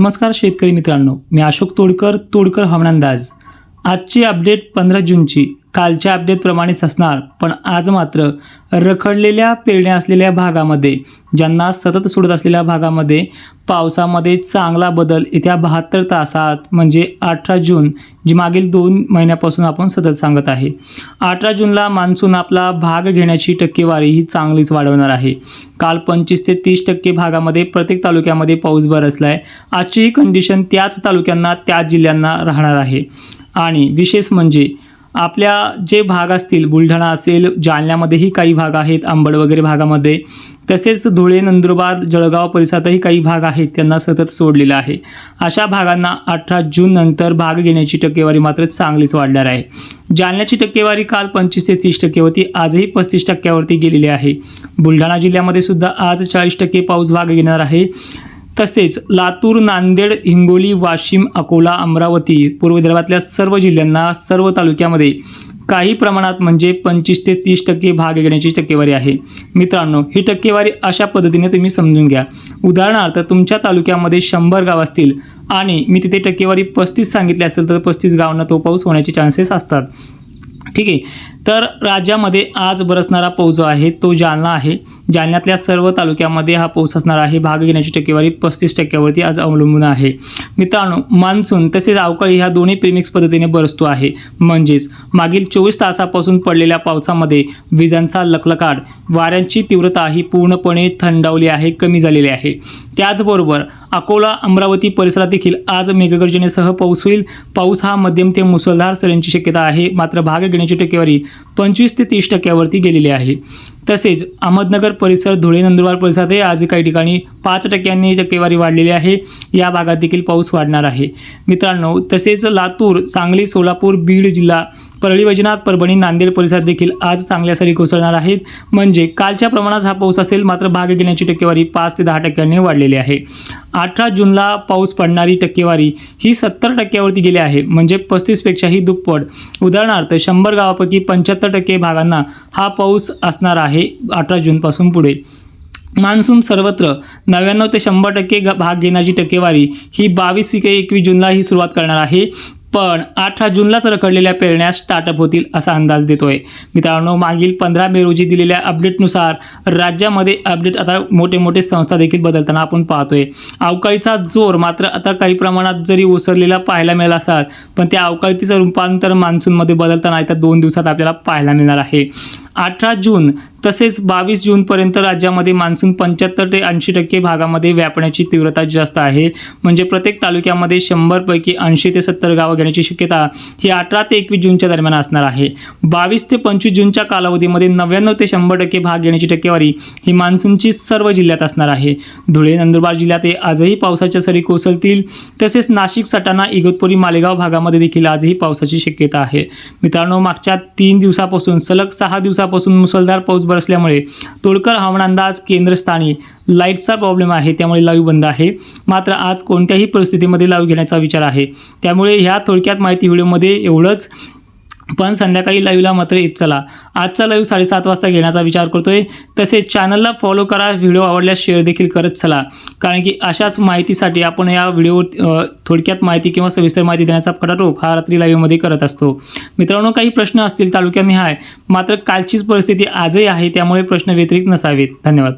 नमस्कार शेतकरी मित्रांनो मी अशोक तोडकर तोडकर हवनंदाज आजची अपडेट पंधरा जूनची. कालच्या अपडेटप्रमाणेच असणार पण आज मात्र रखडलेल्या पेरण्या असलेल्या भागामध्ये ज्यांना सतत सोडत असलेल्या भागामध्ये पावसामध्ये चांगला बदल येत्या बहात्तर तासात म्हणजे अठरा जून जी मागील दोन महिन्यापासून आपण सतत सांगत आहे. अठरा जूनला मान्सून आपला भाग घेण्याची टक्केवारी ही चांगलीच वाढवणार आहे. काल पंचवीस ते तीस टक्के भागामध्ये प्रत्येक तालुक्यामध्ये पाऊस बरसला आहे आजची कंडिशन त्याच तालुक्यांना त्याच जिल्ह्यांना राहणार आहे. आणि विशेष म्हणजे आपल्या जे भाग असतील बुलढाणा असेल जालन्यामध्येही काही भाग आहेत आंबड वगैरे भागामध्ये. तसेच धुळे नंदुरबार जळगाव परिसरातही काही भाग आहेत त्यांना सतत सोडलेलं आहे. अशा भागांना अठरा जून नंतर भाग घेण्याची टक्केवारी मात्र चांगलीच वाढणार आहे. जालन्याची टक्केवारी काल पंचवीस ते तीस टक्के होती आजही पस्तीस टक्क्यावरती गेलेली आहे. बुलढाणा जिल्ह्यामध्ये सुद्धा आज चाळीस टक्के पाऊस भाग घेणार आहे. तसेच लातूर नांदेड हिंगोली वाशिम अकोला अमरावती पूर्व विदर्भातल्या सर्व जिल्ह्यांना सर्व तालुक्यामध्ये काही प्रमाणात म्हणजे पंचवीस ते तीस टक्के भाग घेण्याची टक्केवारी आहे. मित्रांनो ही टक्केवारी अशा पद्धतीने तुम्ही समजून घ्या. उदाहरणार्थ तुमच्या तालुक्यामध्ये शंभर गाव असतील आणि मी तिथे टक्केवारी पस्तीस सांगितली असेल तर पस्तीस गावांना तो पाऊस होण्याचे चान्सेस असतात. ठीक आहे. तर राज्यामध्ये आज बरसणारा पाऊस जो आहे तो जालना आहे. जालन्यातल्या सर्व तालुक्यामध्ये हा पाऊस असणार आहे. भाग घेण्याची टक्केवारी पस्तीस टक्क्यावरती आज अवलंबून आहे. मित्रांनो मान्सून तसेच अवकाळी ह्या दोन्ही प्रिमिक्स पद्धतीने बरसतो आहे. म्हणजेच मागील चोवीस तासापासून पडलेल्या पावसामध्ये विजांचा लखलकाट वाऱ्यांची तीव्रता ही पूर्णपणे थंडावली आहे कमी झालेली आहे. त्याचबरोबर अकोला अमरावती परिसरात देखील आज मेघगर्जनेसह पाऊस होईल. पाऊस हा मध्यम ते मुसळधार सरींची शक्यता आहे. मात्र भाग घेण्याची टक्केवारी पंचवीस ते तीस टक्क्यावरती गेलेली आहे. तसेच अहमदनगर परिसर धुळे नंदुरबार परिसरातही आज काही ठिकाणी पाच टक्क्यांनी टक्केवारी वाढलेली आहे. या भागात देखील पाऊस वाढणार आहे. मित्रांनो तसेच लातूर सांगली सोलापूर बीड जिल्हा परळी वैजनाथ परभणी नांदेड परिसरात देखील आज चांगल्या सरी कोसळणार आहेत. म्हणजे कालच्या प्रमाणात हा पाऊस असेल मात्र भाग घेण्याची टक्केवारी पाच ते दहा टक्क्यांनी वाढलेली आहे. अठरा जूनला पाऊस पडणारी टक्केवारी ही सत्तर टक्क्यावरती गेली आहे. म्हणजे पस्तीसपेक्षाही दुप्पट. उदाहरणार्थ शंभर गावापैकी पंच्याहत्तर टक्के भागांना हा पाऊस असणार आहे. अठरा जूनपासून पुढे. मान्सून सर्वत्र नव्याण्णव ते शंभर टक्के भाग घेण्याची टक्केवारी ही बावीस ते एकवीस जूनला ही सुरुवात करणार आहे. पण अठरा जूनलाच रखडलेल्या पेरण्या स्टार्टअप होतील असा अंदाज देतोय. मित्रांनो मागील पंधरा मे रोजी दिलेल्या अपडेटनुसार राज्यामध्ये अपडेट आता मोठे मोठे संस्था देखील बदलताना आपण पाहतोय. अवकाळीचा जोर मात्र आता काही प्रमाणात जरी ओसरलेला पाहायला मिळाला असतात पण त्या अवकाळीचं रूपांतर मान्सूनमध्ये बदलताना येत्या दोन दिवसात आपल्याला पाहायला मिळणार आहे. अठरा जून तसेच बावीस जूनपर्यंत राज्यामध्ये मान्सून पंच्याहत्तर ते ऐंशी टक्के भागामध्ये व्यापण्याची तीव्रता जास्त आहे. म्हणजे प्रत्येक तालुक्यामध्ये शंभरपैकी ऐंशी ते सत्तर गावं घेण्याची शक्यता ही अठरा ते एकवीस जूनच्या दरम्यान असणार आहे. बावीस ते पंचवीस जूनच्या कालावधीमध्ये नव्याण्णव ते शंभर टक्के भाग घेण्याची टक्केवारी ही मान्सूनची सर्व जिल्ह्यात असणार आहे. धुळे नंदुरबार जिल्ह्यात आजही पावसाच्या सरी कोसळतील. तसेच नाशिक सटाणा इगतपुरी मालेगाव भागामध्ये देखील आजही पावसाची शक्यता आहे. मित्रांनो मागच्या तीन दिवसापासून सलग सहा दिवस दिवसापासून मुसळधार पाऊस बरसल्यामुळे तोडकर हवामान अंदाज केंद्रस्थानी लाईटचा प्रॉब्लेम आहे त्यामुळे लाईव्ह बंद आहे. मात्र आज कोणत्याही परिस्थितीमध्ये लाईव्ह घेण्याचा विचार आहे. त्यामुळे ह्या थोडक्यात माहिती व्हिडिओमध्ये एवढंच. पण संध्याकाळी लाईव्हला मात्र येत चला. आजचा लाईव्ह साडेसात वाजता घेण्याचा विचार करतोय. तसेच चॅनलला फॉलो करा व्हिडिओ आवडल्यास शेअर देखील करत चला. कारण की अशाच माहितीसाठी आपण या व्हिडिओ थोडक्यात माहिती किंवा सविस्तर माहिती देण्याचा फटाटोप हा रात्री लाईव्हमध्ये करत असतो. मित्रांनो काही प्रश्न असतील तालुक्यानिहाय मात्र कालचीच परिस्थिती आजही आहे त्यामुळे प्रश्न व्यतिरिक्त नसावेत. धन्यवाद.